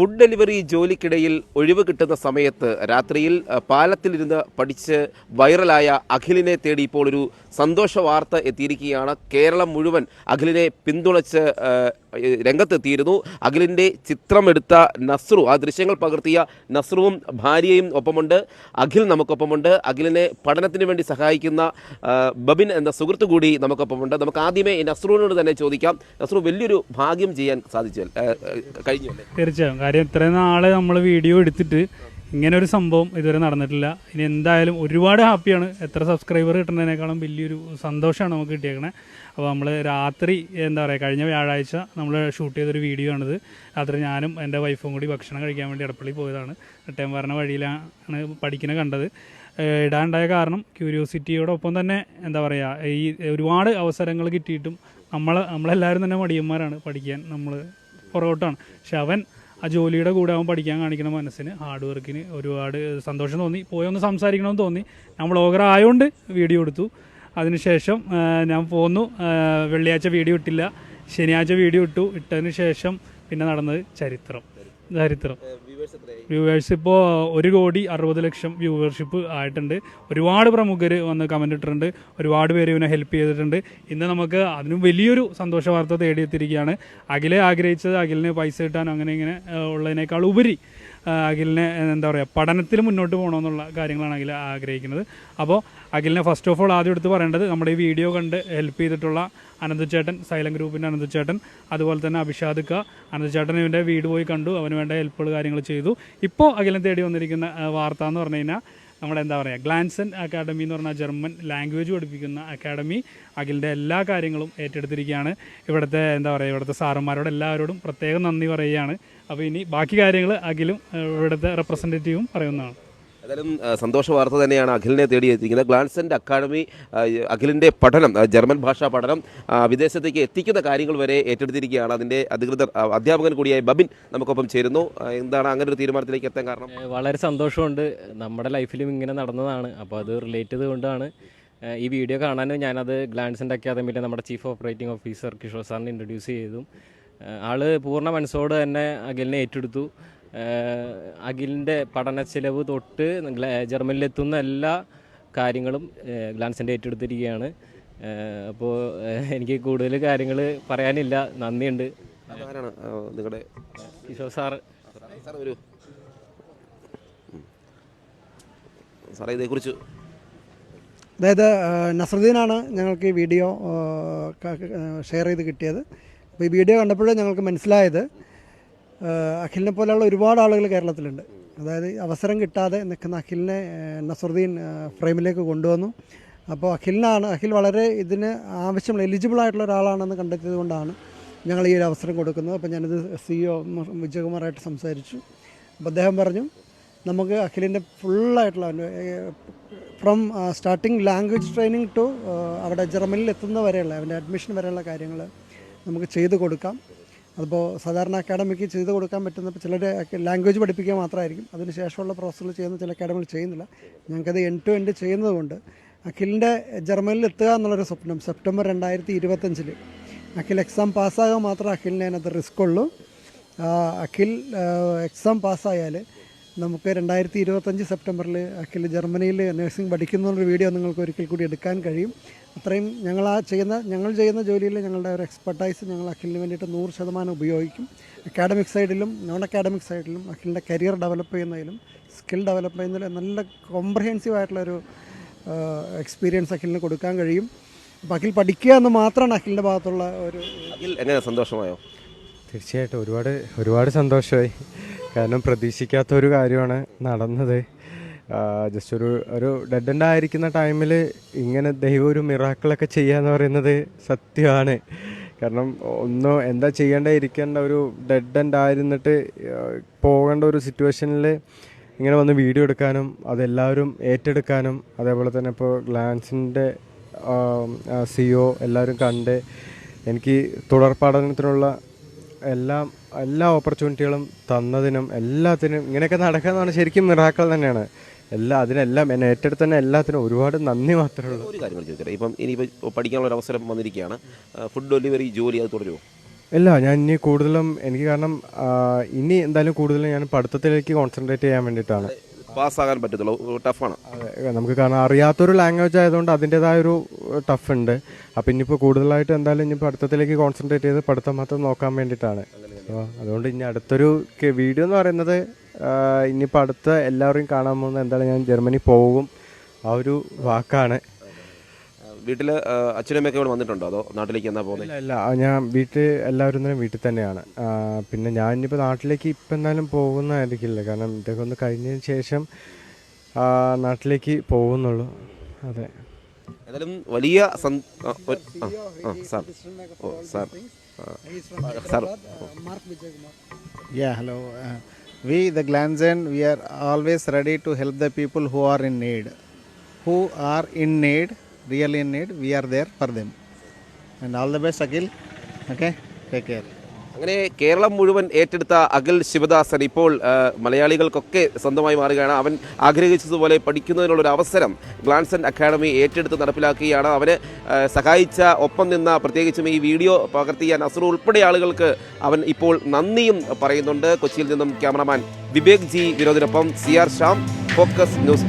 Food delivery ജോലിക്കിടയിൽ ഒഴിവ് കിട്ടുന്ന സമയത്ത് രാത്രിയിൽ പാലത്തിലിരുന്ന് പഠിച്ച് വൈറലായ അഖിലിനെ തേടി ഇപ്പോൾ ഒരു സന്തോഷ വാർത്ത എത്തിയിരിക്കുകയാണ്. കേരളം മുഴുവൻ അഖിലിനെ പിന്തുണച്ച് രംഗത്തെത്തിയിരുന്നു. അഖിലിന്റെ ചിത്രമെടുത്ത നസ്രു ആ ദൃശ്യങ്ങൾ പകർത്തിയ നസ്രുവും ഭാര്യയും ഒപ്പമുണ്ട്. അഖിൽ നമുക്കൊപ്പമുണ്ട്. അഖിലിനെ പഠനത്തിന് വേണ്ടി സഹായിക്കുന്ന ബബിൻ എന്ന സുഹൃത്തു കൂടി നമുക്കൊപ്പമുണ്ട്. നമുക്ക് ആദ്യമേ ഈ നസ്രുവിനോട് തന്നെ ചോദിക്കാം. നസ്രു വലിയൊരു ഭാഗ്യം ചെയ്യാൻ സാധിച്ചു കഴിഞ്ഞു തീർച്ചയായും. കാര്യം ഇത്രയും നാളെ നമ്മൾ വീഡിയോ എടുത്തിട്ട് ഇങ്ങനെ ഒരു സംഭവം ഇതുവരെ നടന്നിട്ടില്ല. ഇനി എന്തായാലും ഒരുപാട് ഹാപ്പിയാണ് എത്ര സബ്സ്ക്രൈബർ കിട്ടുന്നതിനേക്കാളും വലിയൊരു സന്തോഷമാണ് നമുക്ക് കിട്ടിയേക്കണേ. അപ്പോൾ നമ്മൾ രാത്രി എന്താ പറയുക കഴിഞ്ഞ വ്യാഴാഴ്ച നമ്മൾ ഷൂട്ട് ചെയ്തൊരു വീഡിയോ ആണിത്. രാത്രി ഞാനും എന്റെ വൈഫും കൂടി ഭക്ഷണം കഴിക്കാൻ വേണ്ടി ഇടപ്പള്ളി പോയതാണ്. റിട്ടേൺ പറഞ്ഞ വഴിയിലാണ് പഠിക്കുന്നത് കണ്ടത്. ഏഹ് ഇടാനുണ്ടായ കാരണം ക്യൂരിയോസിറ്റിയോടൊപ്പം തന്നെ എന്താ പറയുക ഈ ഒരുപാട് അവസരങ്ങൾ കിട്ടിയിട്ടും നമ്മൾ നമ്മളെല്ലാവരും തന്നെ മടിയന്മാരാണ് പഠിക്കാൻ. നമ്മൾ പുറകോട്ടാണ്. പക്ഷെ അവൻ ആ ജോലിയുടെ കൂടെ അവൻ പഠിക്കാൻ കാണിക്കുന്ന മനസ്സിന് ഹാർഡ് വർക്കിന് ഒരുപാട് സന്തോഷം തോന്നി. പോയി ഒന്ന് സംസാരിക്കണമെന്ന് തോന്നി. ഞാൻ ബ്ലോഗർ ആയതുകൊണ്ട് വീഡിയോ എടുത്തു. അതിനുശേഷം ഞാൻ പോന്നു. വെള്ളിയാഴ്ച വീഡിയോ ഇട്ടില്ല. ശനിയാഴ്ച വീഡിയോ ഇട്ടു. ഇട്ടതിന് ശേഷം പിന്നെ നടന്നത് ചരിത്രം. ചരിത്രം. വ്യൂവേഴ്സ് ഇപ്പോൾ ഒരു കോടി അറുപത് ലക്ഷം വ്യൂവർഷിപ്പ് ആയിട്ടുണ്ട്. ഒരുപാട് പ്രമുഖർ വന്ന് കമന്റ് ഇട്ടിട്ടുണ്ട്. ഒരുപാട് പേര് ഇവനെ ഹെൽപ്പ് ചെയ്തിട്ടുണ്ട്. ഇന്ന് നമുക്ക് അതിനും വലിയൊരു സന്തോഷ വാർത്ത തേടിയെത്തിയിരിക്കുകയാണ്. അഖിലെ ആഗ്രഹിച്ചത് അഖിലിന് പൈസ കിട്ടാൻ അങ്ങനെ ഇങ്ങനെ ഉള്ളതിനേക്കാൾ ഉപരി അഖിലിനെ എന്താ പറയുക പഠനത്തിൽ മുന്നോട്ട് പോകണമെന്നുള്ള കാര്യങ്ങളാണ് അഖിൽ ആഗ്രഹിക്കുന്നത്. അപ്പോൾ അഖിലിനെ ഫസ്റ്റ് ഓഫ് ഓൾ ആദ്യം എടുത്ത് പറയേണ്ടത് നമ്മുടെ ഈ വീഡിയോ കണ്ട് ഹെൽപ്പ് ചെയ്തിട്ടുള്ള അനന്തചേട്ടൻ സൈലം ഗ്രൂപ്പിന്റെ അനന്തചേട്ടൻ അതുപോലെ തന്നെ അഭിഷാദ് ക അനന്തചേട്ടൻ ഇവന്റെ വീട് പോയി കണ്ടു അവന് വേണ്ട ഹെൽപ്പുകൾ കാര്യങ്ങൾ ചെയ്തു. ഇപ്പോൾ അഖിലിനെ തേടി വന്നിരിക്കുന്ന വാർത്ത എന്ന് പറഞ്ഞു കഴിഞ്ഞാൽ നമ്മുടെ എന്താ പറയുക ഗ്ലാൻസൻ അക്കാഡമി എന്ന് പറഞ്ഞാൽ ജർമ്മൻ ലാംഗ്വേജ് പഠിപ്പിക്കുന്ന അക്കാഡമി അഖിലിന്റെ എല്ലാ കാര്യങ്ങളും ഏറ്റെടുത്തിരിക്കുകയാണ്. ഇവിടുത്തെ എന്താ പറയുക ഇവിടുത്തെ സാറന്മാരോട് എല്ലാവരോടും പ്രത്യേകം നന്ദി പറയുകയാണ്. അപ്പോൾ ഇനി ബാക്കി കാര്യങ്ങൾ അഖിലും ഇവിടുത്തെ റെപ്രസെന്റേറ്റീവും പറയുന്നതാണ്. ഏതായാലും സന്തോഷ വാർത്ത തന്നെയാണ് അഖിലിനെ തേടിയെത്തിക്കുന്നത്. ഗ്ലാൻസെന്റ് അക്കാഡമി അഖിലിന്റെ പഠനം ജർമ്മൻ ഭാഷാ പഠനം വിദേശത്തേക്ക് എത്തിക്കുന്ന കാര്യങ്ങൾ വരെ ഏറ്റെടുത്തിരിക്കുകയാണ്. അതിന്റെ അധികൃതർ അധ്യാപകൻ കൂടിയായ ബബിൻ നമുക്കൊപ്പം ചേരുന്നു. എന്താണ് അങ്ങനെ ഒരു തീരുമാനത്തിലേക്ക് എത്താൻ കാരണം? വളരെ സന്തോഷമുണ്ട്. നമ്മുടെ ലൈഫിലും ഇങ്ങനെ നടന്നതാണ്. അപ്പോൾ അത് റിലേറ്റ് ചെയ്തുകൊണ്ടാണ് ഈ വീഡിയോ കാണാൻ ഞാനത് ഗ്ലാൻസിന്റെ അക്കാദമിയിലെ നമ്മുടെ ചീഫ് ഓപ്പറേറ്റിംഗ് ഓഫീസർ കിഷോർ സാറിനെ ഇൻട്രൊഡ്യൂസ് ചെയ്തു ആൾ പൂർണ മനസ്സോട് തന്നെ അഖിലിനെ ഏറ്റെടുത്തു. അഖിലിന്റെ പഠന ചിലവ് തൊട്ട് ജർമ്മനിയിൽ ജർമ്മനിലെത്തുന്ന എല്ലാ കാര്യങ്ങളും ഗ്ലാൻസിന്റെ ഏറ്റെടുത്തിരിക്കുകയാണ്. അപ്പോൾ എനിക്ക് കൂടുതൽ കാര്യങ്ങൾ പറയാനില്ല. നന്ദിയുണ്ട്. നിങ്ങളുടെ കിഷോർ സാറ്. സാറേ ഒരു ഉം. സാറേ ഇതേക്കുറിച്ച്. അതായത് നസറുദ്ദീനാണ് ഞങ്ങൾക്ക് ഈ വീഡിയോ ഷെയർ ചെയ്ത് കിട്ടിയത്. അപ്പോൾ ഈ വീഡിയോ കണ്ടപ്പോഴേ ഞങ്ങൾക്ക് മനസ്സിലായത് അഖിലിനെ പോലെയുള്ള ഒരുപാട് ആളുകൾ കേരളത്തിലുണ്ട്. അതായത് അവസരം കിട്ടാതെ നിൽക്കുന്ന അഖിലിനെ നസറുദ്ദീൻ ഫ്രെയിമിലേക്ക് കൊണ്ടുവന്നു. അപ്പോൾ അഖിലിനാണ് അഖിൽ വളരെ ഇതിന് ആവശ്യമുള്ള എലിജിബിൾ ആയിട്ടുള്ള ഒരാളാണെന്ന് കണ്ടെത്തിയത് കൊണ്ടാണ് ഞങ്ങൾ ഈ ഒരു അവസരം കൊടുക്കുന്നത്. അപ്പോൾ ഞാനിത് സി ഒ വിജയകുമാറായിട്ട് സംസാരിച്ചു. അപ്പോൾ അദ്ദേഹം പറഞ്ഞു നമുക്ക് അഖിലിന്റെ ഫുള്ളായിട്ടുള്ള from starting language training to അവിടെ ജർമ്മനിയിൽ എത്തുന്ന വരെയുള്ള അവന്റെ അഡ്മിഷൻ വരെയുള്ള കാര്യങ്ങൾ നമുക്ക് ചെയ്തു കൊടുക്കാം. അതിപ്പോൾ സാധാരണ അക്കാഡമിക്ക് ചെയ്ത് കൊടുക്കാൻ പറ്റുന്ന ചിലർ ലാംഗ്വേജ് പഠിപ്പിക്കുക മാത്രമായിരിക്കും. അതിന് ശേഷമുള്ള പ്രോസസ്സുകൾ ചെയ്യുന്ന ചില അക്കാഡമികൾ ചെയ്യുന്നില്ല. ഞങ്ങൾക്കത് എൻ ടു എൻഡ് ചെയ്യുന്നതുകൊണ്ട് അഖിലിന്റെ ജർമ്മനിൽ എത്തുക എന്നുള്ളൊരു സ്വപ്നം സെപ്റ്റംബർ രണ്ടായിരത്തി ഇരുപത്തഞ്ചിൽ അഖിൽ എക്സാം പാസ്സാകാൻ മാത്രമേ അഖിലിന് അതിനകത്ത് റിസ്ക് ഉള്ളൂ. അഖിൽ എക്സാം പാസ്സായാൽ നമുക്ക് രണ്ടായിരത്തി ഇരുപത്തഞ്ച് സെപ്റ്റംബറിൽ അഖിൽ ജർമ്മനിയിൽ നഴ്സിംഗ് പഠിക്കുന്ന വീഡിയോ നിങ്ങൾക്ക് ഒരിക്കൽ കൂടി എടുക്കാൻ കഴിയും. അത്രയും ഞങ്ങൾ ആ ചെയ്യുന്ന ഞങ്ങൾ ചെയ്യുന്ന ജോലിയിൽ ഞങ്ങളുടെ ഒരു എക്സ്പെർട്ടൈസ് ഞങ്ങൾ അഖിലിന് വേണ്ടിയിട്ട് നൂറ് ശതമാനം ഉപയോഗിക്കും. അക്കാഡമിക് സൈഡിലും നോൺ അക്കാഡമിക് സൈഡിലും അഖിലിന്റെ കരിയർ ഡെവലപ്പ് ചെയ്യുന്നതിലും സ്കിൽ ഡെവലപ്പ് ചെയ്യുന്നതിലും നല്ല കോംപ്രഹെൻസീവ് ആയിട്ടുള്ളൊരു എക്സ്പീരിയൻസ് അഖിലിന് കൊടുക്കാൻ കഴിയും. അപ്പോൾ അഖിൽ പഠിക്കുക എന്ന് മാത്രമാണ് അഖിലിന്റെ ഭാഗത്തുള്ള ഒരു അഖിൽ എങ്ങനെ സന്തോഷമായോ? തീർച്ചയായിട്ടും ഒരുപാട് ഒരുപാട് സന്തോഷമായി. കാരണം പ്രതീക്ഷിക്കാത്ത ഒരു കാര്യമാണ് നടന്നത്. ജസ്റ്റ് ഒരു ഒരു ഡെഡ് എൻഡ് ആയിരിക്കുന്ന ടൈമിൽ ഇങ്ങനെ ദൈവം ഒരു മിറാക്കിളൊക്കെ ചെയ്യുക എന്ന് പറയുന്നത് സത്യമാണ്. കാരണം ഒന്നും എന്താ ചെയ്യേണ്ട ഇരിക്കേണ്ട ഒരു ഡെഡ് എൻഡ് ആയിരുന്നിട്ട് പോകേണ്ട ഒരു സിറ്റുവേഷനിൽ ഇങ്ങനെ വന്ന് വീഡിയോ എടുക്കാനും അതെല്ലാവരും ഏറ്റെടുക്കാനും അതേപോലെ തന്നെ ഇപ്പോൾ ഗ്ലാൻസിന്റെ സിഒ ഒ എല്ലാവരും കണ്ട് എനിക്ക് തുടർ പഠനത്തിനുള്ള എല്ലാം എല്ലാ ഓപ്പർച്യൂണിറ്റികളും തന്നതിനും എല്ലാത്തിനും ഇങ്ങനെയൊക്കെ നടക്കുന്നതാണ് ശരിക്കും മിറാക്കൾ തന്നെയാണ്. എല്ലാ അതിനെല്ലാം എന്നെ ഏറ്റെടുത്ത് തന്നെ എല്ലാത്തിനും ഒരുപാട് നന്ദി മാത്രമേ ഉള്ളൂ. ഒരു കാര്യം കൂടി ചോദിക്കട്ടെ. ഇപ്പം ഇനിയിപ്പോൾ പഠിക്കാനുള്ള ഒരു അവസരം വന്നിരിക്കുകയാണ്. ഫുഡ് ഡെലിവറി ജോലി അത് തുടരുമോ ഇല്ല ഞാൻ ഇനി കൂടുതലും എനിക്ക് കാരണം ഇനി എന്തായാലും കൂടുതലും ഞാൻ പഠിത്തത്തിലേക്ക് കോൺസെൻട്രേറ്റ് ചെയ്യാൻ വേണ്ടിയിട്ടാണ്. പാസ്സാകാൻ പറ്റത്തുള്ളൂ. ടഫാണ്. അതെ, നമുക്ക് കാരണം അറിയാത്തൊരു ലാംഗ്വേജ് ആയതുകൊണ്ട് അതിന്റെതായ ഒരു ടഫ് ഉണ്ട് അപ്പം ഇനിയിപ്പോൾ കൂടുതലായിട്ട് എന്തായാലും ഇനി പഠിത്തത്തിലേക്ക് കോൺസെൻട്രേറ്റ് ചെയ്ത് പഠിത്തം മാത്രം നോക്കാൻ വേണ്ടിയിട്ടാണ്. അപ്പോൾ അതുകൊണ്ട് ഇനി അടുത്തൊരു വീഡിയോ എന്ന് പറയുന്നത് ഇനിയിപ്പോൾ അടുത്ത എല്ലാവരെയും കാണാൻ പോകുന്നത് എന്തായാലും ഞാൻ ജർമ്മനി പോകും. ആ ഒരു വാക്കാണ്. വീട്ടിൽ അച്ഛനും അമ്മയൊക്കെ ഇവിടെ വന്നിട്ടുണ്ടോ? അതോ നാട്ടിലേക്ക് എന്നാ പോകുന്നത് ഇല്ല ഇല്ല ഞാൻ വീട്ടിൽ എല്ലാവരും തന്നെ വീട്ടിൽ തന്നെയാണ്. പിന്നെ ഞാൻ ഇനിയിപ്പോൾ നാട്ടിലേക്ക് ഇപ്പം എന്തായാലും പോകുന്നതായിരിക്കില്ല. കാരണം ഇതൊക്കെ ഒന്ന് കഴിഞ്ഞതിന് ശേഷം നാട്ടിലേക്ക് പോകുന്നുള്ളൂ. അതെ. ഏതായാലും വലിയ hello we the Glanson we are always ready to help the people who are in need who are in need real in need we are there for them and all the best Akhil okay take care അങ്ങനെ കേരളം മുഴുവൻ ഏറ്റെടുത്ത അഖിൽ ശിവദാസൻ ഇപ്പോൾ മലയാളികൾക്കൊക്കെ സ്വന്തമായി മാറുകയാണ്. അവൻ ആഗ്രഹിച്ചതുപോലെ പഠിക്കുന്നതിനുള്ള ഒരു അവസരം Glanson academy ഏറ്റെടുത്ത് നടപ്പിലാക്കുകയാണ്. അവന് സഹായിച്ച ഒപ്പം നിന്ന പ്രത്യേകിച്ചും ഈ വീഡിയോ പകർത്തിയ നസറു ഉൾപ്പെടെ ആളുകൾക്ക് അവൻ ഇപ്പോൾ നന്ദിയും പറയുന്നുണ്ട്. കൊച്ചിയിൽ നിന്നും cameraman Vivek G വിനോദിനൊപ്പം C R Sham focus news.